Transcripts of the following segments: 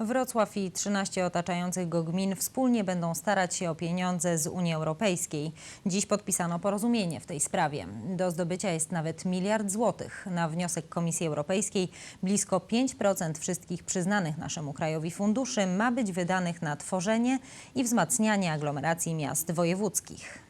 Wrocław i 13 otaczających go gmin wspólnie będą starać się o pieniądze z Unii Europejskiej. Dziś podpisano porozumienie w tej sprawie. Do zdobycia jest nawet miliard złotych. Na wniosek Komisji Europejskiej blisko 5% wszystkich przyznanych naszemu krajowi funduszy ma być wydanych na tworzenie i wzmacnianie aglomeracji miast wojewódzkich.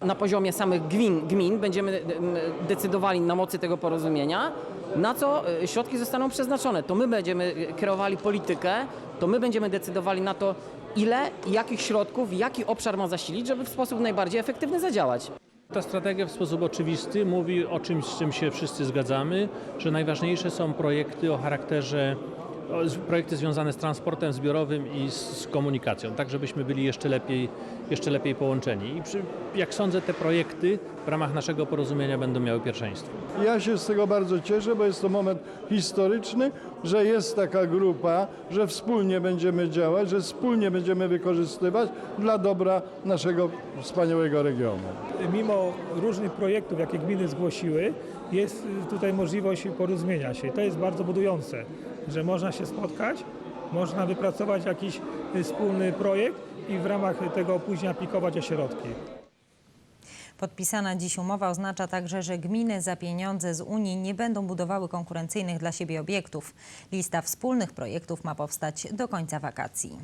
Na poziomie samych gmin, gmin będziemy em, decydowali na mocy tego porozumienia, na co e, środki zostaną przeznaczone. To my będziemy e, kreowali politykę, to my będziemy decydowali na to, ile, jakich środków, jaki obszar ma zasilić, żeby w sposób najbardziej efektywny zadziałać. Ta strategia w sposób oczywisty mówi o czymś, z czym się wszyscy zgadzamy, że najważniejsze są projekty o charakterze, projekty związane z transportem zbiorowym i z komunikacją, tak żebyśmy byli jeszcze lepiej, jeszcze lepiej połączeni. I przy, jak sądzę, te projekty w ramach naszego porozumienia będą miały pierwszeństwo. Ja się z tego bardzo cieszę, bo jest to moment historyczny, że jest taka grupa, że wspólnie będziemy działać, że wspólnie będziemy wykorzystywać dla dobra naszego wspaniałego regionu. mimo różnych projektów, jakie gminy zgłosiły, jest tutaj możliwość porozumienia się. To jest bardzo budujące, że można się spotkać, można wypracować jakiś y, wspólny projekt i w ramach tego później aplikować o środki. Podpisana dziś umowa oznacza także, że gminy za pieniądze z Unii nie będą budowały konkurencyjnych dla siebie obiektów. Lista wspólnych projektów ma powstać do końca wakacji.